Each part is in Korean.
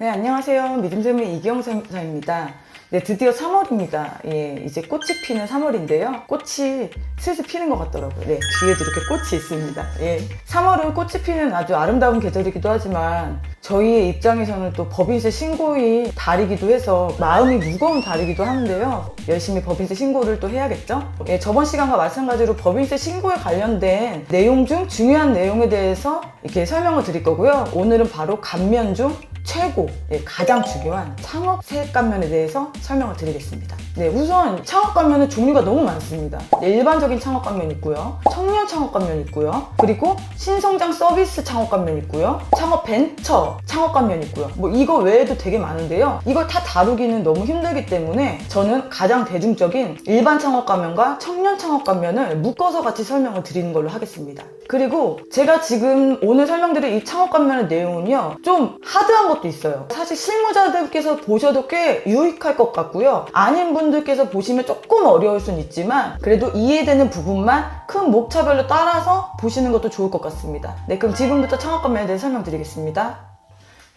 네, 안녕하세요. 믿음샘의 이기영 선사입니다. 네, 드디어 3월입니다. 예, 이제 꽃이 피는 3월인데요. 꽃이 슬슬 피는 것 같더라고요. 네, 뒤에도 이렇게 꽃이 있습니다. 예. 3월은 꽃이 피는 아주 아름다운 계절이기도 하지만 저희의 입장에서는 또 법인세 신고의 달이기도 해서 마음이 무거운 달이기도 하는데요. 열심히 법인세 신고를 또 해야겠죠? 예, 저번 시간과 마찬가지로 법인세 신고에 관련된 내용 중 중요한 내용에 대해서 이렇게 설명을 드릴 거고요. 오늘은 바로 감면 중 최고, 예, 가장 중요한 창업 세액 감면에 대해서 설명을 드리겠습니다. 네, 우선 창업 감면은 종류가 너무 많습니다. 네, 일반적인 창업 감면 있고요. 청년 창업 감면 있고요. 그리고 신성장 서비스 창업 감면 있고요. 창업 벤처 창업 감면 있고요. 뭐 이거 외에도 되게 많은데요. 이걸 다 다루기는 너무 힘들기 때문에 저는 가장 대중적인 일반 창업 감면과 청년 창업 감면을 묶어서 같이 설명을 드리는 걸로 하겠습니다. 그리고 제가 지금 오늘 설명드릴 이 창업 감면의 내용은요. 좀 하드한 것도 있어요. 사실 실무자들께서 보셔도 꽤 유익할 것 같고요. 아닌 분들께서 보시면 조금 어려울 순 있지만 그래도 이해되는 부분만 큰 목차별로 따라서 보시는 것도 좋을 것 같습니다. 네, 그럼 지금부터 창업 감면에 대해 설명드리겠습니다.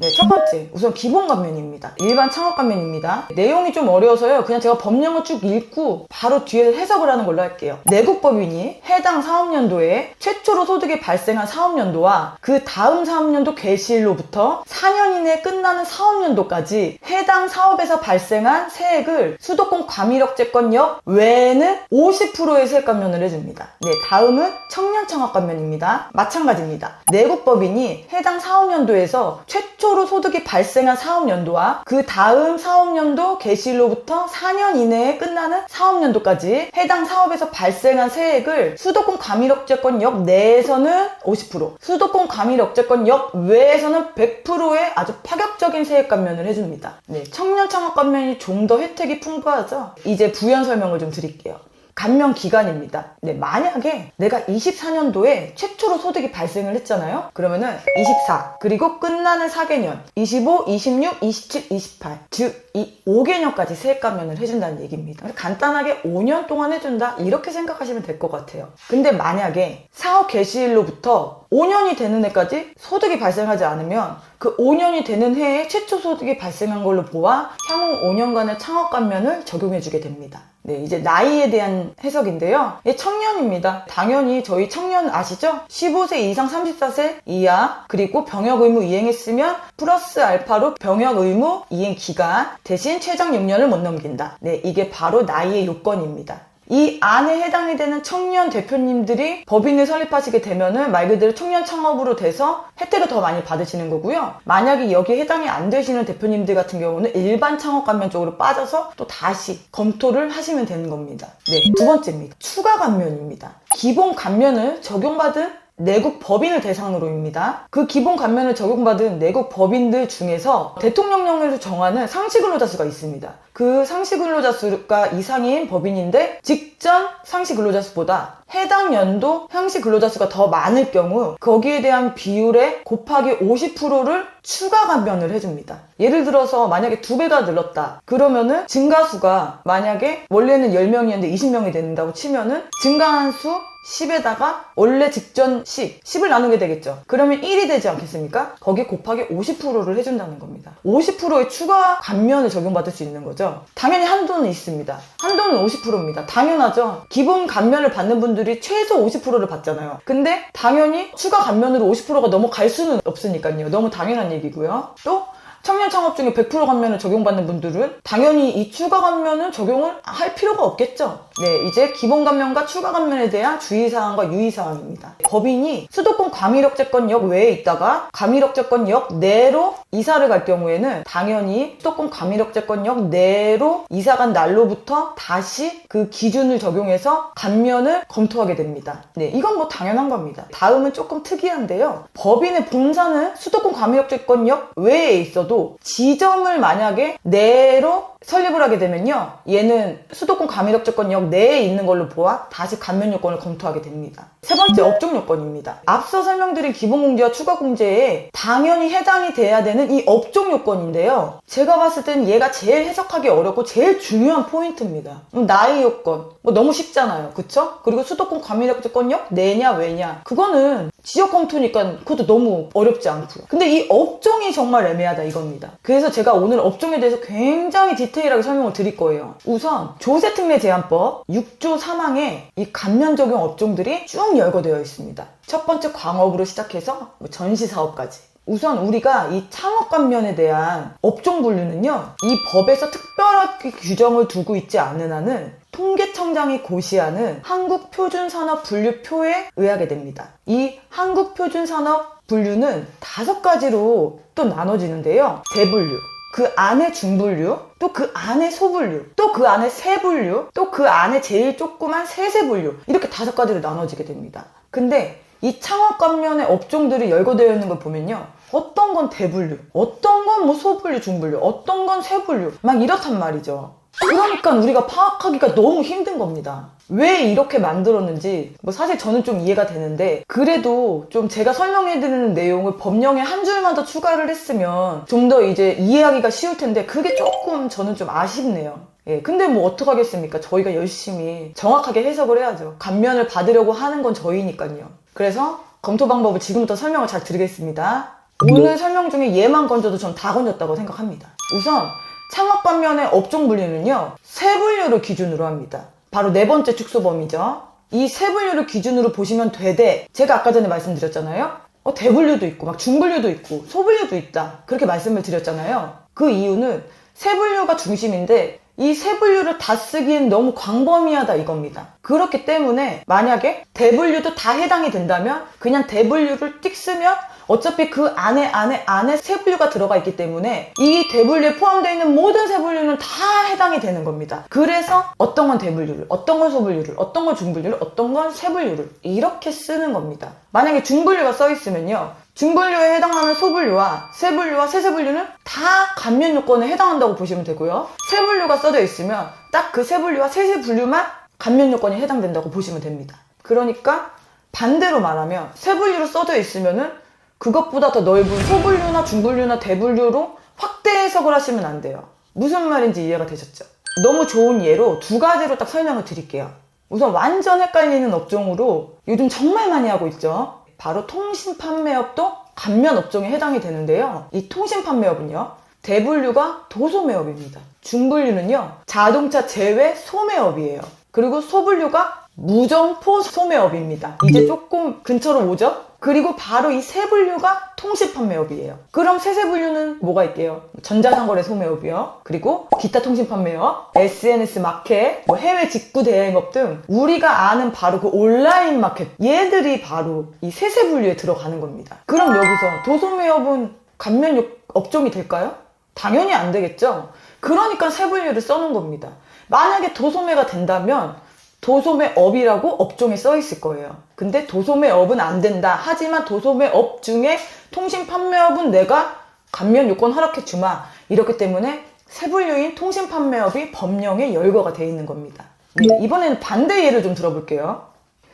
네, 첫 번째. 우선 기본 감면입니다. 일반 창업 감면입니다. 내용이 좀 어려워서요. 그냥 제가 법령을 쭉 읽고 바로 뒤에 해석을 하는 걸로 할게요. 내국법인이 해당 사업년도에 최초로 소득이 발생한 사업년도와 그 다음 사업년도 개시일로부터 4년 이내에 끝나는 사업년도까지 해당 사업에서 발생한 세액을 수도권 과밀억제권역 외에는 50%의 세액 감면을 해줍니다. 네, 다음은 청년 창업 감면입니다. 마찬가지입니다. 내국법인이 해당 사업년도에서 최초 로 소득이 발생한 사업년도와 그 다음 사업년도 개시일로부터 4년 이내에 끝나는 사업년도까지 해당 사업에서 발생한 세액을 수도권 과밀억제권 역 내에서는 50%, 수도권 과밀억제권 역 외에서는 100%의 아주 파격적인 세액 감면을 해줍니다. 네, 청년 창업 감면이 좀 더 혜택이 풍부하죠. 이제 부연 설명을 좀 드릴게요. 감면 기간입니다. 네, 만약에 내가 24년도에 최초로 소득이 발생을 했잖아요. 그러면은 24 그리고 끝나는 4개년 25, 26, 27, 28 즉 이 5개년까지 세액 감면을 해준다는 얘기입니다. 간단하게 5년 동안 해준다 이렇게 생각하시면 될 것 같아요. 근데 만약에 사업 개시일로부터 5년이 되는 해까지 소득이 발생하지 않으면 그 5년이 되는 해에 최초 소득이 발생한 걸로 보아 향후 5년간의 창업 감면을 적용해주게 됩니다. 네, 이제 나이에 대한 해석인데요. 예, 청년입니다. 당연히 저희 청년 아시죠? 15세 이상 34세 이하, 그리고 병역 의무 이행했으면 플러스 알파로 병역 의무 이행 기간 대신 최장 6년을 못 넘긴다. 네, 이게 바로 나이의 요건입니다. 이 안에 해당이 되는 청년 대표님들이 법인을 설립하시게 되면은 말 그대로 청년 창업으로 돼서 혜택을 더 많이 받으시는 거고요. 만약에 여기에 해당이 안 되시는 대표님들 같은 경우는 일반 창업 감면 쪽으로 빠져서 또 다시 검토를 하시면 되는 겁니다. 네, 두 번째입니다. 추가 감면입니다. 기본 감면을 적용받은 내국 법인을 대상으로입니다. 그 기본 감면을 적용받은 내국 법인들 중에서 대통령령에서 정하는 상시 근로자 수가 있습니다. 그 상시 근로자 수가 이상인 법인인데 직전 상시 근로자 수보다 해당 연도 상시 근로자 수가 더 많을 경우 거기에 대한 비율의 곱하기 50%를 추가 감면을 해줍니다. 예를 들어서 만약에 두 배가 늘었다. 그러면은 증가수가 만약에 원래는 10명이었는데 20명이 된다고 치면은 증가한 수 10에다가 원래 직전 10, 10을 나누게 되겠죠. 그러면 1이 되지 않겠습니까? 거기 곱하기 50%를 해준다는 겁니다. 50%의 추가 감면을 적용받을 수 있는 거죠. 당연히 한도는 있습니다. 한도는 50%입니다. 당연하죠. 기본 감면을 받는 분들이 최소 50%를 받잖아요. 근데 당연히 추가 감면으로 50%가 넘어갈 수는 없으니까요. 너무 당연한 얘기고요. 또 청년 창업 중에 100% 감면을 적용받는 분들은 당연히 이 추가 감면을 적용을 할 필요가 없겠죠. 네, 이제 기본 감면과 추가 감면에 대한 주의사항과 유의사항입니다. 법인이 수도권 과밀억제권역 외에 있다가 과밀억제권역 내로 이사를 갈 경우에는 당연히 수도권 과밀억제권역 내로 이사 간 날로부터 다시 그 기준을 적용해서 감면을 검토하게 됩니다. 네, 이건 뭐 당연한 겁니다. 다음은 조금 특이한데요. 법인의 본사는 수도권 과밀억제권역 외에 있어도 지점을 만약에 내로 설립을 하게 되면요. 얘는 수도권 과밀억제권역 내에 있는 걸로 보아 다시 감면 요건을 검토하게 됩니다. 세 번째 업종 요건입니다. 앞서 설명드린 기본 공제와 추가 공제에 당연히 해당이 돼야 되는 이 업종 요건인데요. 제가 봤을 땐 얘가 제일 해석하기 어렵고 제일 중요한 포인트입니다. 음, 나이 요건. 뭐 너무 쉽잖아요. 그쵸? 그리고 수도권 과밀억제권역 내냐 외냐. 그거는 지역 검토니까 그것도 너무 어렵지 않고요. 근데 이 업종이 정말 애매하다 이겁니다. 그래서 제가 오늘 업종에 대해서 굉장히 디테일 하게 설명을 드릴 거예요. 우선 조세 특례 제한법 6조 3항에 이 감면 적용 업종들이 쭉 열거되어 있습니다. 첫 번째 광업으로 시작해서 뭐 전시 사업까지. 우선 우리가 이 창업 감면에 대한 업종 분류는요, 이 법에서 특별하게 규정을 두고 있지 않는 한은 통계청장이 고시하는 한국표준산업 분류표에 의하게 됩니다. 이 한국표준산업 분류는 다섯 가지로 또 나눠지는데요. 대분류, 그 안에 중분류, 또 그 안에 소분류, 또 그 안에 세분류, 또 그 안에 제일 조그만 세세분류 이렇게 다섯 가지로 나눠지게 됩니다. 근데 이 창업 관련의 업종들이 열거되어 있는 걸 보면요. 어떤 건 대분류, 어떤 건 뭐 소분류, 중분류, 어떤 건 세분류 막 이렇단 말이죠. 그러니까 우리가 파악하기가 너무 힘든 겁니다. 왜 이렇게 만들었는지 뭐 사실 저는 좀 이해가 되는데 그래도 좀 제가 설명해드리는 내용을 법령에 한 줄만 더 추가를 했으면 좀 더 이제 이해하기가 쉬울 텐데 그게 조금 저는 좀 아쉽네요. 예, 근데 뭐 어떡하겠습니까? 저희가 열심히 정확하게 해석을 해야죠. 감면을 받으려고 하는 건 저희니까요. 그래서 검토 방법을 지금부터 설명을 잘 드리겠습니다. 오늘 설명 중에 얘만 건져도 전 다 건졌다고 생각합니다. 우선 창업 반면의 업종 분류는요, 세 분류를 기준으로 합니다. 바로 네 번째 축소 범위죠. 이 세 분류를 기준으로 보시면 되되, 제가 아까 전에 말씀드렸잖아요. 어, 대분류도 있고, 막 중분류도 있고, 소분류도 있다. 그렇게 말씀을 드렸잖아요. 그 이유는 세 분류가 중심인데, 이 세 분류를 다 쓰기엔 너무 광범위하다 이겁니다. 그렇기 때문에 만약에 대분류도 다 해당이 된다면 그냥 대분류를 띡 쓰면 어차피 그 안에 안에 안에 세 분류가 들어가 있기 때문에 이 대분류에 포함되어 있는 모든 세 분류는 다 해당이 되는 겁니다. 그래서 어떤 건 대분류를, 어떤 건 소분류를, 어떤 건 중분류를, 어떤 건 세분류를 이렇게 쓰는 겁니다. 만약에 중분류가 써 있으면요. 중분류에 해당하는 소분류와 세분류와 세세분류는 다 감면 요건에 해당한다고 보시면 되고요. 세분류가 써져 있으면 딱 그 세분류와 세세분류만 감면 요건에 해당된다고 보시면 됩니다. 그러니까 반대로 말하면 세분류로 써져 있으면은 그것보다 더 넓은 소분류나 중분류나 대분류로 확대 해석을 하시면 안 돼요. 무슨 말인지 이해가 되셨죠? 너무 좋은 예로 두 가지로 딱 설명을 드릴게요. 우선 완전 헷갈리는 업종으로 요즘 정말 많이 하고 있죠. 바로 통신 판매업도 감면 업종에 해당이 되는데요. 이 통신 판매업은요. 대분류가 도소매업입니다. 중분류는요. 자동차 제외 소매업이에요. 그리고 소분류가 무정포 소매업입니다. 이제 조금 근처로 오죠? 그리고 바로 이 세 분류가 통신 판매업이에요. 그럼 세세 분류는 뭐가 있게요? 전자상거래 소매업이요. 그리고 기타 통신 판매업, SNS 마켓, 뭐 해외 직구 대행업 등 우리가 아는 바로 그 온라인 마켓 얘들이 바로 이 세세 분류에 들어가는 겁니다. 그럼 여기서 도소매업은 감면 요- 업종이 될까요? 당연히 안 되겠죠. 그러니까 세 분류를 써놓은 겁니다. 만약에 도소매가 된다면 도소매업이라고 업종에 써 있을 거예요. 근데 도소매업은 안 된다. 하지만 도소매업 중에 통신 판매업은 내가 감면 요건 허락해 주마. 이렇기 때문에 세분류인 통신 판매업이 법령에 열거가 돼 있는 겁니다. 네, 이번에는 반대 예를 좀 들어볼게요.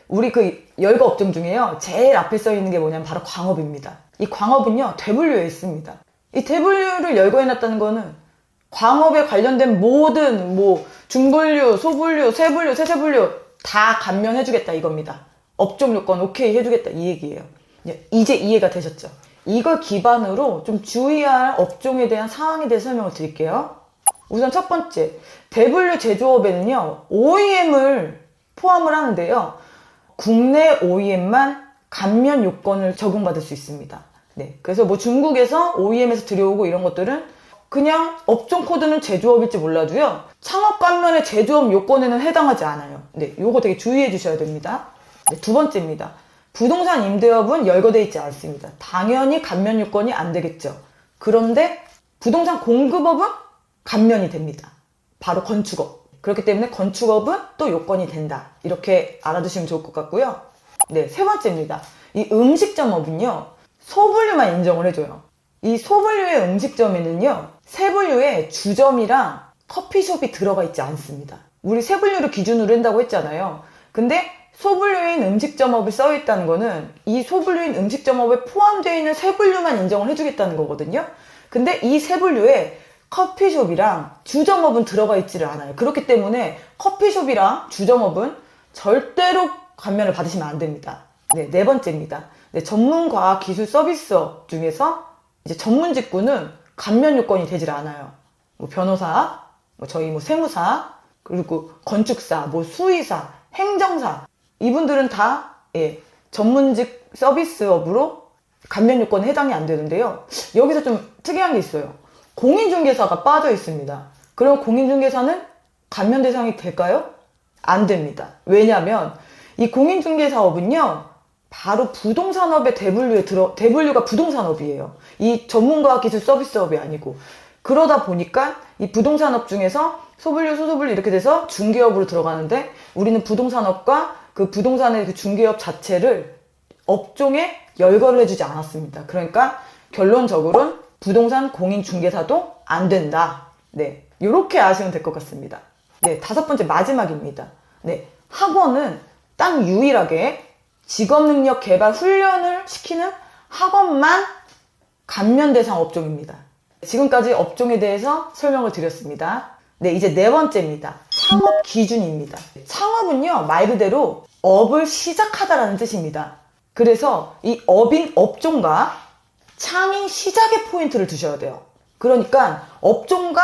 우리 그 열거 업종 중에요. 제일 앞에 써 있는 게 뭐냐면 바로 광업입니다. 이 광업은요, 대분류에 있습니다. 이 대분류를 열거해 놨다는 거는 광업에 관련된 모든 뭐 중분류, 소분류, 세분류, 세세분류 다 감면해주겠다 이겁니다. 업종 요건 오케이 해주겠다 이 얘기예요. 예, 이제 이해가 되셨죠? 이걸 기반으로 좀 주의할 업종에 대한 사항에 대해 설명을 드릴게요. 우선 첫 번째, 대분류 제조업에는요, OEM을 포함을 하는데요. 국내 OEM만 감면 요건을 적용받을 수 있습니다. 네. 그래서 뭐 중국에서 OEM에서 들여오고 이런 것들은 그냥 업종 코드는 제조업일지 몰라도요. 창업 감면의 제조업 요건에는 해당하지 않아요. 네. 요거 되게 주의해 주셔야 됩니다. 네, 두 번째입니다. 부동산 임대업은 열거돼 있지 않습니다. 당연히 감면 요건이 안 되겠죠. 그런데 부동산 공급업은 감면이 됩니다. 바로 건축업. 그렇기 때문에 건축업은 또 요건이 된다. 이렇게 알아두시면 좋을 것 같고요. 네, 세 번째입니다. 이 음식점업은요, 소분류만 인정을 해줘요. 이 소분류의 음식점에는요, 세 분류에 주점이랑 커피숍이 들어가 있지 않습니다. 우리 세 분류를 기준으로 한다고 했잖아요. 근데 소분류인 음식점업이 써 있다는 거는 이 소분류인 음식점업에 포함되어 있는 세 분류만 인정을 해주겠다는 거거든요. 근데 이 세 분류에 커피숍이랑 주점업은 들어가 있지를 않아요. 그렇기 때문에 커피숍이랑 주점업은 절대로 감면을 받으시면 안 됩니다. 네, 네 번째입니다. 네, 전문과학 기술 서비스업 중에서 이제 전문 직구는 감면 요건이 되질 않아요. 뭐 변호사, 뭐 저희 뭐 세무사, 그리고 건축사, 뭐 수의사, 행정사 이분들은 다 예, 전문직 서비스업으로 감면 요건에 해당이 안 되는데요. 여기서 좀 특이한 게 있어요. 공인중개사가 빠져 있습니다. 그럼 공인중개사는 감면 대상이 될까요? 안 됩니다. 왜냐하면 이 공인중개사업은요, 바로 부동산업의 대분류에 들어, 대분류가 부동산업이에요. 이 전문가 기술 서비스업이 아니고. 그러다 보니까 이 부동산업 중에서 소분류, 소소분류 이렇게 돼서 중개업으로 들어가는데 우리는 부동산업과 그 부동산의 그 중개업 자체를 업종에 열거를 해주지 않았습니다. 그러니까 결론적으로는 부동산 공인 중개사도 안 된다. 네. 이렇게 아시면 될 것 같습니다. 네. 다섯 번째 마지막입니다. 네. 학원은 딱 유일하게 직업 능력 개발 훈련을 시키는 학원만 감면 대상 업종입니다. 지금까지 업종에 대해서 설명을 드렸습니다. 네, 이제 네 번째입니다. 창업 기준입니다. 창업은요, 말 그대로 업을 시작하다라는 뜻입니다. 그래서 이 업인 업종과 창인 시작의 포인트를 두셔야 돼요. 그러니까 업종과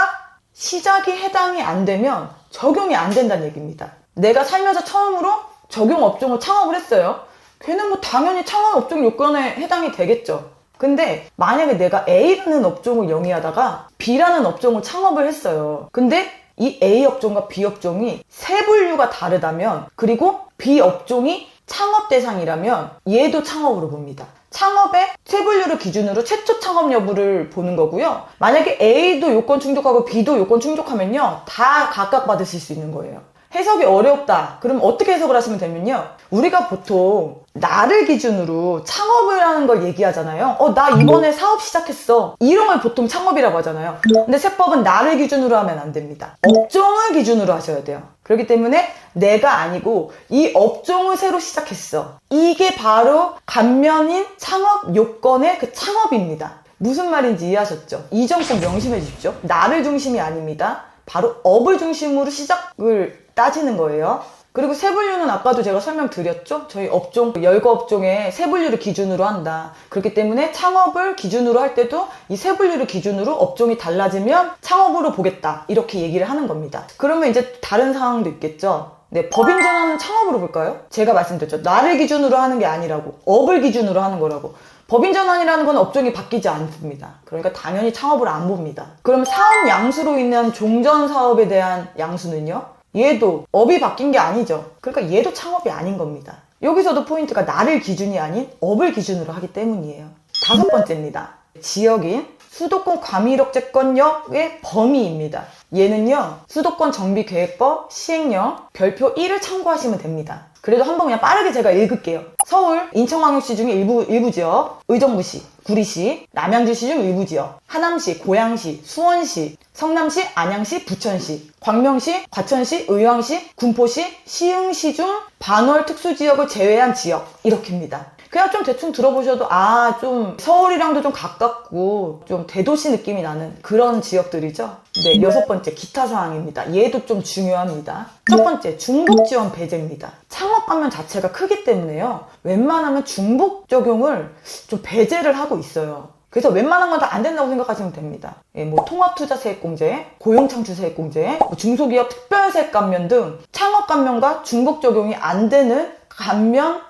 시작이 해당이 안 되면 적용이 안 된다는 얘기입니다. 내가 살면서 처음으로 적용 업종을 창업을 했어요. 걔는 뭐 당연히 창업 업종 요건에 해당이 되겠죠. 근데 만약에 내가 A라는 업종을 영위하다가 B라는 업종을 창업을 했어요. 근데 이 A 업종과 B 업종이 세 분류가 다르다면 그리고 B 업종이 창업 대상이라면 얘도 창업으로 봅니다. 창업의 세 분류를 기준으로 최초 창업 여부를 보는 거고요. 만약에 A도 요건 충족하고 B도 요건 충족하면요. 다 각각 받으실 수 있는 거예요. 해석이 어렵다. 그럼 어떻게 해석을 하시면 되면요. 우리가 보통 나를 기준으로 창업을 하는 걸 얘기하잖아요. 어, 나 이번에 사업 시작했어. 이런 걸 보통 창업이라고 하잖아요. 근데 세법은 나를 기준으로 하면 안 됩니다. 업종을 기준으로 하셔야 돼요. 그렇기 때문에 내가 아니고 이 업종을 새로 시작했어. 이게 바로 감면인 창업 요건의 그 창업입니다. 무슨 말인지 이해하셨죠? 이 점 꼭 명심해 주십시오. 나를 중심이 아닙니다. 바로 업을 중심으로 시작을 따지는 거예요. 그리고 세분류는 아까도 제가 설명드렸죠? 저희 업종, 열거 업종의 세분류를 기준으로 한다. 그렇기 때문에 창업을 기준으로 할 때도 이 세분류를 기준으로 업종이 달라지면 창업으로 보겠다. 이렇게 얘기를 하는 겁니다. 그러면 이제 다른 상황도 있겠죠? 네, 법인 전환은 창업으로 볼까요? 제가 말씀드렸죠. 나를 기준으로 하는 게 아니라고. 업을 기준으로 하는 거라고. 법인 전환이라는 건 업종이 바뀌지 않습니다. 그러니까 당연히 창업을 안 봅니다. 그럼 사업 양수로 인한 종전 사업에 대한 양수는요? 얘도 업이 바뀐 게 아니죠. 그러니까 얘도 창업이 아닌 겁니다. 여기서도 포인트가 나를 기준이 아닌 업을 기준으로 하기 때문이에요. 다섯 번째입니다. 지역인 수도권 과밀억제권역의 범위입니다. 얘는요, 수도권 정비계획법 시행령 별표 1을 참고하시면 됩니다. 그래도 한번 그냥 빠르게 제가 읽을게요. 서울, 인천광역시 중에 일부, 일부 지역, 의정부시, 구리시, 남양주시 중 일부 지역, 하남시, 고양시, 수원시, 성남시, 안양시, 부천시, 광명시, 과천시, 의왕시, 군포시, 시흥시 중 반월 특수지역을 제외한 지역 이렇게입니다. 그냥 좀 대충 들어보셔도 아 좀 서울이랑도 좀 가깝고 좀 대도시 느낌이 나는 그런 지역들이죠. 네 여섯 번째 기타 사항입니다. 얘도 좀 중요합니다. 첫 번째 중복 지원 배제입니다. 창업 감면 자체가 크기 때문에요. 웬만하면 중복 적용을 좀 배제를 하고 있어요. 그래서 웬만한 건 다 안 된다고 생각하시면 됩니다. 예, 뭐 통합투자세액공제, 고용창출세액공제, 뭐 중소기업 특별세액 감면 등 창업 감면과 중복 적용이 안 되는 감면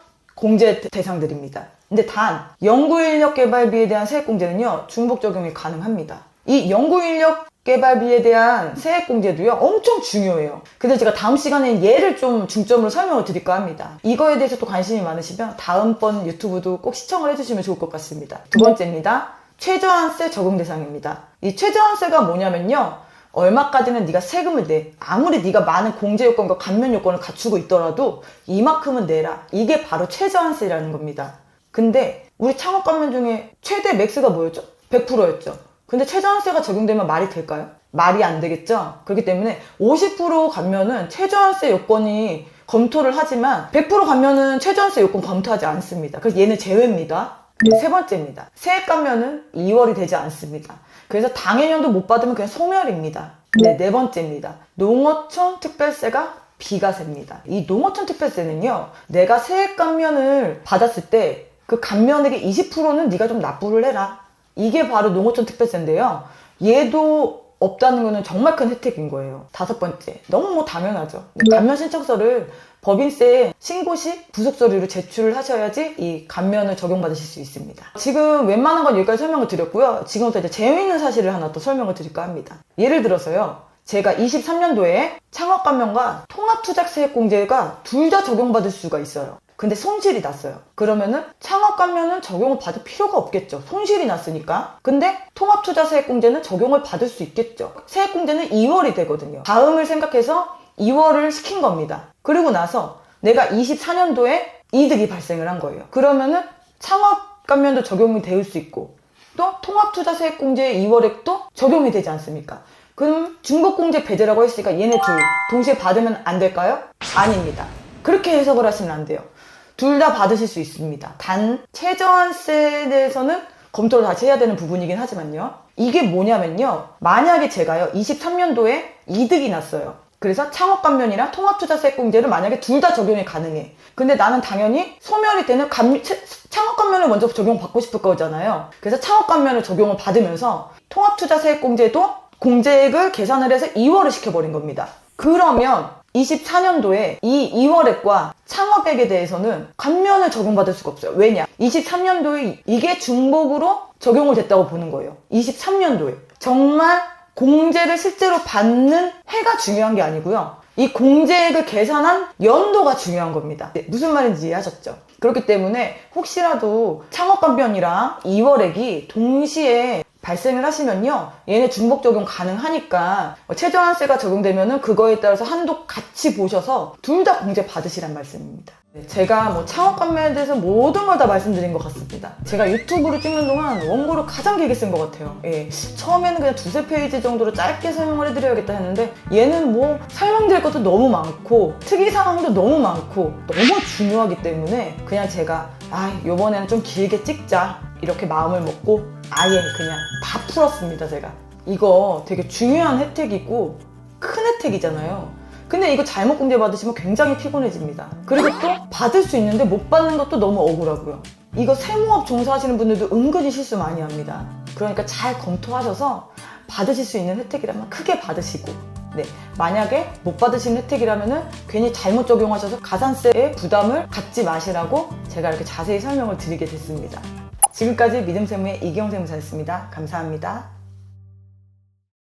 공제 대상들입니다. 근데 단 연구 인력 개발비에 대한 세액 공제는요 중복 적용이 가능합니다. 이 연구 인력 개발비에 대한 세액 공제도요 엄청 중요해요. 그래서 제가 다음 시간에 얘를 좀 중점으로 설명을 드릴까 합니다. 이거에 대해서 또 관심이 많으시면 다음번 유튜브도 꼭 시청을 해주시면 좋을 것 같습니다. 두 번째입니다. 최저한세 적용 대상입니다. 이 최저한세가 뭐냐면요. 얼마까지는 네가 세금을 내. 아무리 네가 많은 공제 요건과 감면 요건을 갖추고 있더라도 이만큼은 내라. 이게 바로 최저한세라는 겁니다. 근데 우리 창업 감면 중에 최대 맥스가 뭐였죠? 100%였죠. 근데 최저한세가 적용되면 말이 될까요? 말이 안 되겠죠? 그렇기 때문에 50% 감면은 최저한세 요건이 검토를 하지만 100% 감면은 최저한세 요건 검토하지 않습니다. 그래서 얘는 제외입니다. 네, 세 번째입니다. 세액 감면은 2월이 되지 않습니다. 그래서 당해년도 못 받으면 그냥 소멸입니다. 네, 네 번째입니다. 농어촌 특별세가 비과세입니다. 이 농어촌 특별세는요, 내가 세액 감면을 받았을 때 그 감면액의 20%는 네가 좀 납부를 해라. 이게 바로 농어촌 특별세인데요. 얘도 없다는 거는 정말 큰 혜택인 거예요. 다섯 번째, 너무 뭐 당연하죠. 감면 신청서를 법인세 신고 시 부속 서류로 제출을 하셔야지 이 감면을 적용받으실 수 있습니다. 지금 웬만한 건 여기까지 설명을 드렸고요. 지금부터 이제 재미있는 사실을 하나 또 설명을 드릴까 합니다. 예를 들어서요. 제가 23년도에 창업 감면과 통합 투자 세액 공제가 둘 다 적용받을 수가 있어요. 근데 손실이 났어요. 그러면은 창업 감면은 적용을 받을 필요가 없겠죠. 손실이 났으니까. 근데 통합 투자 세액 공제는 적용을 받을 수 있겠죠. 세액 공제는 2월이 되거든요. 다음을 생각해서 2월을 시킨 겁니다. 그리고 나서 내가 24년도에 이득이 발생을 한 거예요. 그러면은 창업 감면도 적용이 될 수 있고 또 통합투자 세액공제 2월액도 적용이 되지 않습니까? 그럼 중복공제 배제라고 했으니까 얘네 둘 동시에 받으면 안 될까요? 아닙니다. 그렇게 해석을 하시면 안 돼요. 둘 다 받으실 수 있습니다. 단 최저한세에 대해서는 검토를 다시 해야 되는 부분이긴 하지만요. 이게 뭐냐면요. 만약에 제가요 23년도에 이득이 났어요. 그래서 창업감면이랑 통합투자세액공제를 만약에 둘 다 적용이 가능해. 근데 나는 당연히 소멸이 되는 감, 창업감면을 먼저 적용받고 싶을 거잖아요. 그래서 창업감면을 적용을 받으면서 통합투자세액공제도 공제액을 계산을 해서 2월을 시켜버린 겁니다. 그러면 24년도에 이 2월액과 창업액에 대해서는 감면을 적용받을 수가 없어요. 왜냐? 23년도에 이게 중복으로 적용을 됐다고 보는 거예요. 23년도에. 정말 공제를 실제로 받는 해가 중요한 게 아니고요. 이 공제액을 계산한 연도가 중요한 겁니다. 네, 무슨 말인지 이해하셨죠? 그렇기 때문에 혹시라도 창업감면이랑 2월액이 동시에 발생을 하시면요. 얘네 중복 적용 가능하니까 최저한세가 적용되면은 그거에 따라서 한도 같이 보셔서 둘 다 공제 받으시란 말씀입니다. 네, 제가 뭐 창업 감면에 대해서 모든 걸 다 말씀드린 것 같습니다. 제가 유튜브를 찍는 동안 원고를 가장 길게 쓴 것 같아요. 예, 처음에는 그냥 두세 페이지 정도로 짧게 설명을 해드려야겠다 했는데 얘는 뭐 설명드릴 것도 너무 많고 특이 사항도 너무 많고 너무 중요하기 때문에 그냥 제가 아 요번에는 좀 길게 찍자 이렇게 마음을 먹고 아예 그냥 다 풀었습니다 제가 이거 되게 중요한 혜택이고 큰 혜택이잖아요 근데 이거 잘못 공제 받으시면 굉장히 피곤해집니다. 그리고 또 받을 수 있는데 못 받는 것도 너무 억울하고요. 이거 세무업 종사하시는 분들도 은근히 실수 많이 합니다. 그러니까 잘 검토하셔서 받으실 수 있는 혜택이라면 크게 받으시고 네, 만약에 못 받으신 혜택이라면은 괜히 잘못 적용하셔서 가산세의 부담을 갖지 마시라고 제가 이렇게 자세히 설명을 드리게 됐습니다. 지금까지 믿음세무의 이경세무사였습니다. 감사합니다.